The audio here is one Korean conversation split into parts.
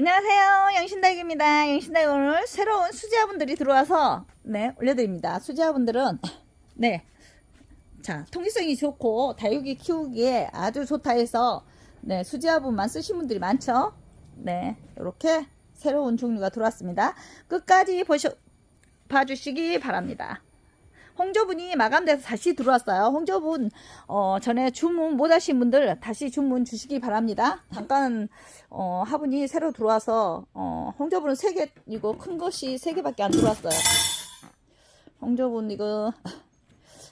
안녕하세요. 영신다육입니다. 영신다육 오늘 새로운 수지아분들이 들어와서 네 올려드립니다. 수지아분들은 네. 자, 통기성이 좋고 다육이 키우기에 아주 좋다 해서 네, 수지아분만 쓰신 분들이 많죠. 네, 이렇게 새로운 종류가 들어왔습니다. 끝까지 보셔 봐주시기 바랍니다. 홍조분이 마감돼서 다시 들어왔어요. 홍조분 어, 전에 주문 못 하신 분들 다시 주문 주시기 바랍니다. 잠깐 어, 화분이 새로 들어와서 어, 홍조분은 3개 이거 큰 것이 3개밖에 안 들어왔어요. 홍조분 이거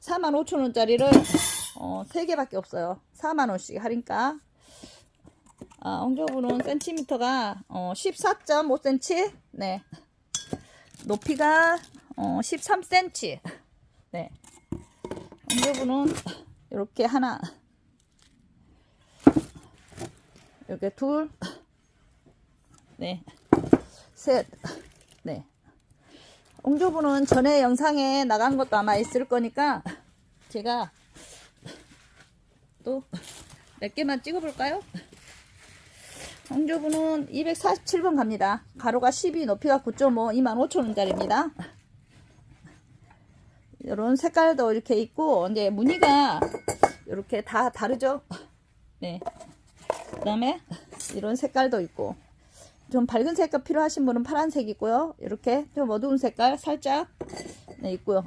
45,000원짜리를 어, 3개밖에 없어요. 4만원씩 할인가. 아, 홍조분은 센티미터가 어, 14.5cm. 네. 높이가 어, 13cm. 네. 홍조분은 이렇게 하나, 이렇게 둘, 네, 셋, 네. 홍조분은 전에 영상에 나간 것도 아마 있을 거니까 제가 또 몇 개만 찍어볼까요? 홍조분은 247번 갑니다. 가로가 12, 높이가 9.5, 25,000원짜리입니다. 이런 색깔도 이렇게 있고 이제 무늬가 이렇게 다 다르죠. 네. 그 다음에 이런 색깔도 있고 좀 밝은 색깔 필요하신 분은 파란색이고요. 이렇게 좀 어두운 색깔 살짝 네, 있고요.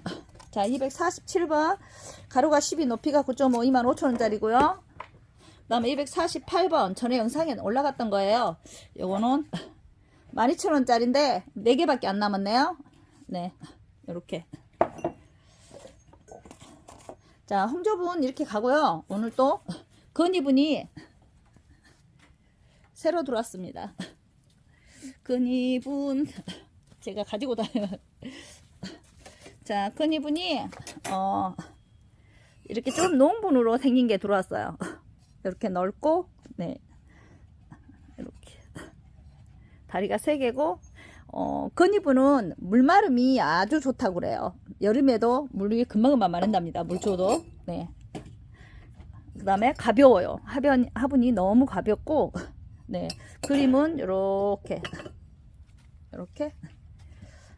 자, 247번 가로가 12, 높이가 9.5, 25,000원짜리고요. 그 다음에 248번 전에 영상에 올라갔던 거예요. 요거는 12,000원짜리인데 4개밖에 안 남았네요. 네. 이렇게 자, 홍조분 이렇게 가고요. 오늘 또 건이분이 새로 들어왔습니다. 건이분 제가 가지고 다녀요. 자, 건이분이 어 이렇게 좀 농분으로 생긴 게 들어왔어요. 이렇게 넓고 네. 이렇게 다리가 세 개고 어, 건이분은 물마름이 아주 좋다고 그래요. 여름에도 물이 금방금방 마른답니다. 물 줘도. 네. 그 다음에 가벼워요. 하변, 화분이 너무 가볍고, 네. 그림은 요렇게, 요렇게,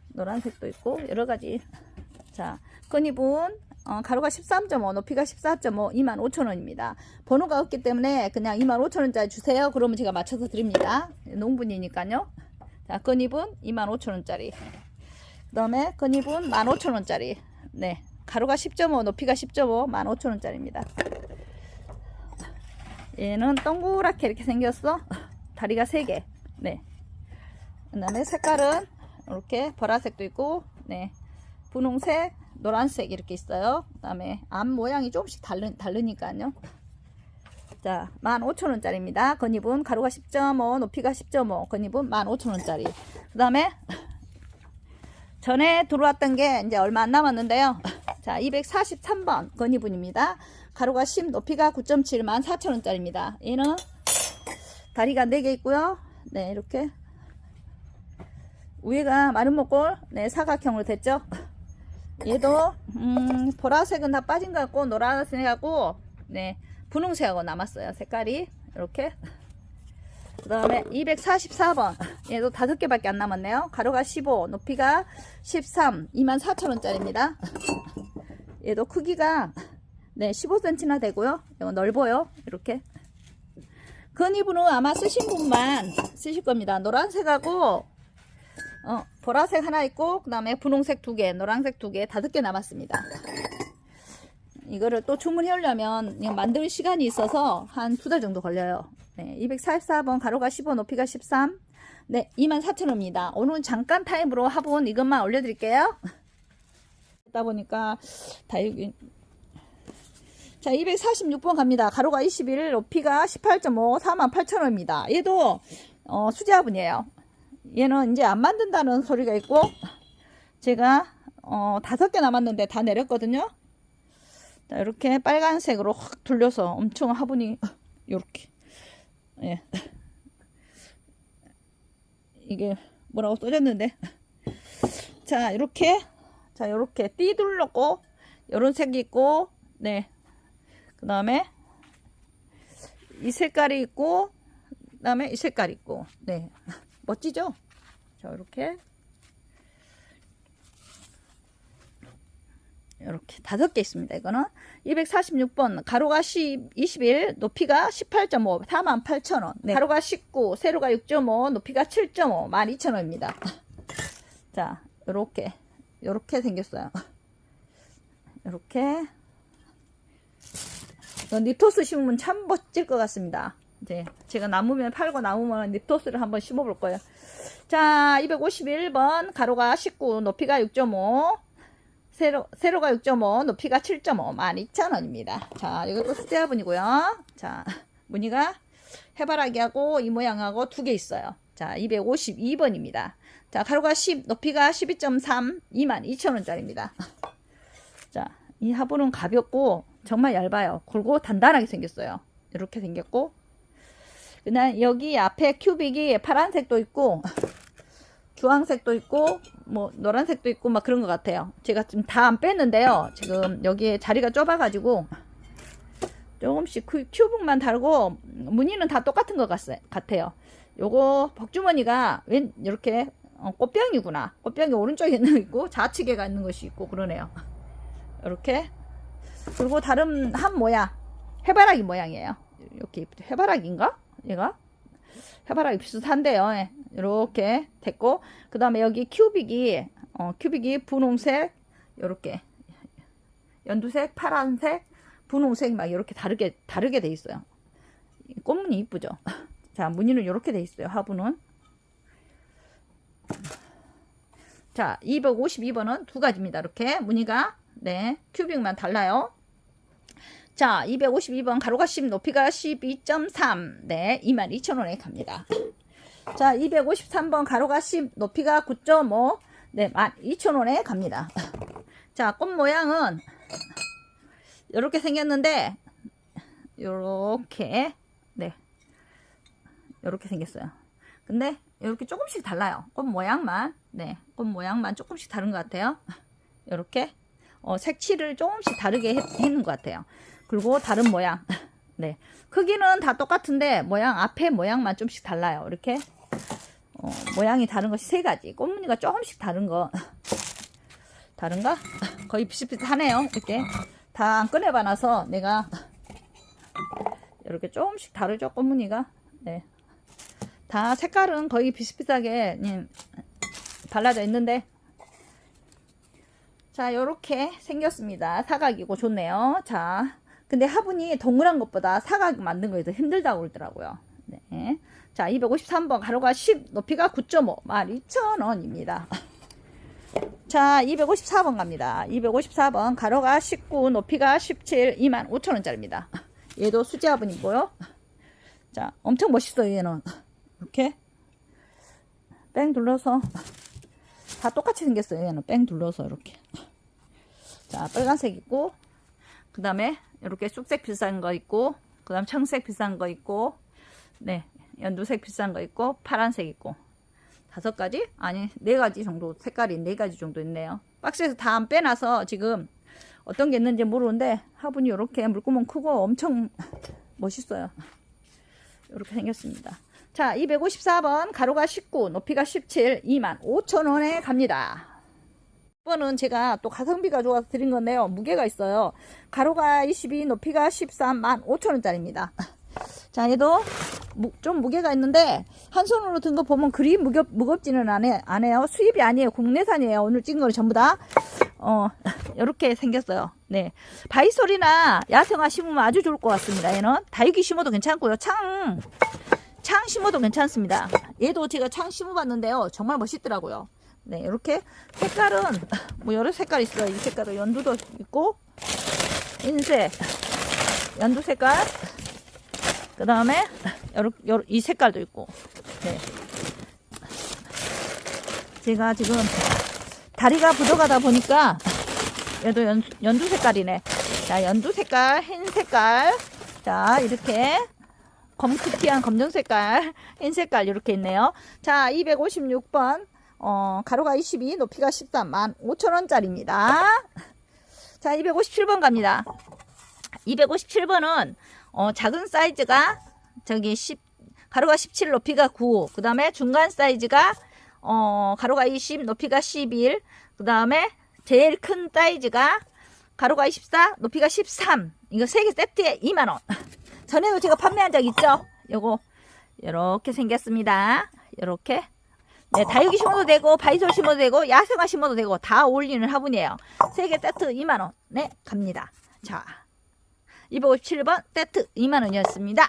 노란색도 있고, 여러 가지. 자, 건이분, 어, 가로가 13.5, 높이가 14.5, 25,000원입니다. 번호가 없기 때문에 그냥 25,000원짜리 주세요. 그러면 제가 맞춰서 드립니다. 농분이니까요. 자, 건이분 25,000원짜리. 그 다음에 건이분 15,000원짜리. 네. 가로가 10.5, 높이가 10.5, 15,000원짜리입니다. 얘는 동그랗게 이렇게 생겼어. 다리가 3개. 네. 그 다음에 색깔은 이렇게 보라색도 있고, 네. 분홍색, 노란색 이렇게 있어요. 그 다음에 앞 모양이 조금씩 다르, 다르니까요. 자, 15,000원짜리입니다. 건이분 가로가 10.5, 높이가 10.5, 건이분 15,000원짜리. 그 다음에 전에 들어왔던 게 이제 얼마 안 남았는데요. 자, 243번 건이분입니다. 가로가 10, 높이가 9.7, 14,000원짜리입니다. 얘는 다리가 4개 있고요. 네, 이렇게 위에가 마른 목골, 네, 사각형으로 됐죠. 얘도 음, 보라색은 다 빠진 것 같고 노란색하고 네, 분홍색하고 남았어요. 색깔이 이렇게. 그 다음에 244번 얘도 다섯 개밖에 안 남았네요. 가로가 15, 높이가 13, 24,000원짜리입니다. 얘도 크기가 네 15cm나 되고요. 이거 넓어요. 이렇게. 건이분은 아마 쓰신 분만 쓰실 겁니다. 노란색하고 어, 보라색 하나 있고 그 다음에 분홍색 두 개, 노란색 두 개, 다섯 개 남았습니다. 이거를 또 주문해 오려면 그냥 만들 시간이 있어서 한 두 달 정도 걸려요. 네, 244번 가로가 15, 높이가 13. 네, 24,000원입니다. 오늘은 잠깐 타임으로 화분 이것만 올려드릴게요. 했다 보니까 다육이 자, 246번 갑니다. 가로가 21, 높이가 18.5, 48,000원입니다. 얘도 어, 수제화분이에요. 얘는 이제 안 만든다는 소리가 있고 제가 어, 다섯 개 남았는데 다 내렸거든요. 자, 이렇게 빨간색으로 확 돌려서 엄청 화분이 이렇게 예. 이게 뭐라고 써졌는데 자 이렇게 자 이렇게 띠 둘렀고 이런 색이 있고 네그 다음에 이 색깔이 있고 그 다음에 이 색깔이 있고 네 멋지죠? 자, 이렇게. 이렇게 다섯 개 있습니다. 이거는 246번 가로가 10, 21 높이가 18.5 48,000원 네. 가로가 19 세로가 6.5 높이가 7.5 12,000원입니다. 자 요렇게 요렇게 생겼어요. 요렇게 립토스 심으면 참 멋질 것 같습니다. 이제 제가 나무면 팔고 나무면 립토스를 한번 심어볼 거예요. 자 251번 가로가 19 높이가 6.5 세로, 세로가 6.5, 높이가 7.5, 12,000원입니다. 자, 이것도 수제화분이고요. 자, 무늬가 해바라기하고 이 모양하고 두 개 있어요. 자, 252번입니다. 자, 가로가 10, 높이가 12.3, 22,000원짜리입니다. 자, 이 화분은 가볍고 정말 얇아요. 굵고 단단하게 생겼어요. 이렇게 생겼고 그냥 여기 앞에 큐빅이 파란색도 있고 주황색도 있고 뭐 노란색도 있고 막 그런 것 같아요. 제가 지금 다 안 뺐는데요. 지금 여기에 자리가 좁아 가지고 조금씩 그 큐브만 달고 무늬는 다 똑같은 것 같, 같아요. 요거 복주머니가 웬 이렇게 어, 꽃병이구나. 꽃병이 오른쪽에 있는 거 있고 좌측에가 있는 것이 있고 그러네요. 이렇게 그리고 다른 한 모양 해바라기 모양이에요. 이렇게 해바라기인가? 얘가 해바라기 비슷한데요. 예. 이렇게 됐고 그 다음에 여기 큐빅이 어, 큐빅이 분홍색 이렇게. 연두색 파란색 분홍색 막 이렇게 다르게 다르게 돼 있어요. 꽃무늬 이쁘죠? 자 무늬는 이렇게 돼 있어요 화분은. 자 252번은 두 가지입니다 이렇게. 무늬가. 네 큐빅만 달라요. 자 252번 가로가 10 높이가 12.3 네 22,000원에 갑니다 자, 253번 가로가 10, 높이가 9.5, 네, 12,000원에 갑니다. 자, 꽃 모양은 이렇게 생겼는데, 요렇게, 네, 요렇게 생겼어요. 근데 이렇게 조금씩 달라요. 꽃 모양만, 네, 꽃 모양만 조금씩 다른 것 같아요. 이렇게 어, 색칠을 조금씩 다르게 했, 했는 것 같아요. 그리고 다른 모양, 네, 크기는 다 똑같은데 모양 앞에 모양만 좀씩 달라요. 이렇게 어, 모양이 다른 것이 세 가지. 꽃무늬가 조금씩 다른 거. 다른가? 거의 비슷비슷하네요. 이렇게 다 안 꺼내봐놔서 내가 이렇게 조금씩 다르죠. 꽃무늬가. 네. 다 색깔은 거의 비슷비슷하게 음, 발라져 있는데 자 요렇게 생겼습니다. 사각이고 좋네요. 자 근데 화분이 동그란 것보다 사각 만든 거에 더 힘들다고 그러더라고요. 네. 자, 253번 가로가 10, 높이가 9.5, 12,000원입니다. 자, 254번 갑니다. 254번 가로가 19, 높이가 17, 25,000원짜리입니다. 얘도 수제 화분이고요. 자, 엄청 멋있어요, 얘는. 이렇게 뺑 둘러서 다 똑같이 생겼어요, 얘는. 뺑 둘러서 이렇게. 자, 빨간색 있고 그 다음에 이렇게 쑥색 비싼 거 있고 그 다음 청색 비싼 거 있고 네 연두색 비싼 거 있고 파란색 있고. 다섯 가지? 아니 네 가지 정도 색깔이 네 가지 정도 있네요. 박스에서 다 안 빼놔서 지금 어떤 게 있는지 모르는데 화분이 이렇게 물구멍 크고 엄청 멋있어요. 이렇게 생겼습니다. 자 254번 가로가 19 높이가 17 2만 5천원에 갑니다 이번은 제가 또 가성비가 좋아서 드린 건데요 무게가 있어요 가로가 22 높이가 13만 5천원짜리입니다 자, 얘도 무, 좀 무게가 있는데 한 손으로 든 거 보면 그리 무겁, 무겁지는 않아, 않아요. 수입이 아니에요. 국내산이에요. 오늘 찍은 거는 전부 다. 어, 이렇게 생겼어요. 네. 바이솔이나 야생화 심으면 아주 좋을 것 같습니다. 얘는 다육이 심어도 괜찮고요. 창, 창 심어도 괜찮습니다. 얘도 제가 창 심어봤는데요. 정말 멋있더라고요. 네, 이렇게 색깔은 뭐 여러 색깔 있어요. 이 색깔도 연두도 있고, 인쇄, 연두 색깔, 그 다음에 이 색깔도 있고. 네. 제가 지금 다리가 부족하다 보니까 얘도 연, 연두 색깔이네. 자 연두 색깔 흰 색깔. 자 이렇게 검크티한 검정 색깔 흰 색깔 이렇게 있네요. 자 256번 어, 가로가 22 높이가 13만 5천원짜리입니다 자 257번 갑니다 257번은 어, 작은 사이즈가 저기 10 가로가 17, 높이가 9. 그 다음에 중간 사이즈가, 어, 가로가 20, 높이가 11. 그 다음에 제일 큰 사이즈가 가로가 24, 높이가 13. 이거 세 개 세트에 2만원. 전에도 제가 판매한 적 있죠? 요거, 요렇게 생겼습니다. 요렇게. 네, 다육이 심어도 되고, 바이솔 심어도 되고, 야생화 심어도 되고, 다 어울리는 화분이에요. 세 개 세트 2만원. 네, 갑니다. 자, 257번 세트 2만원이었습니다.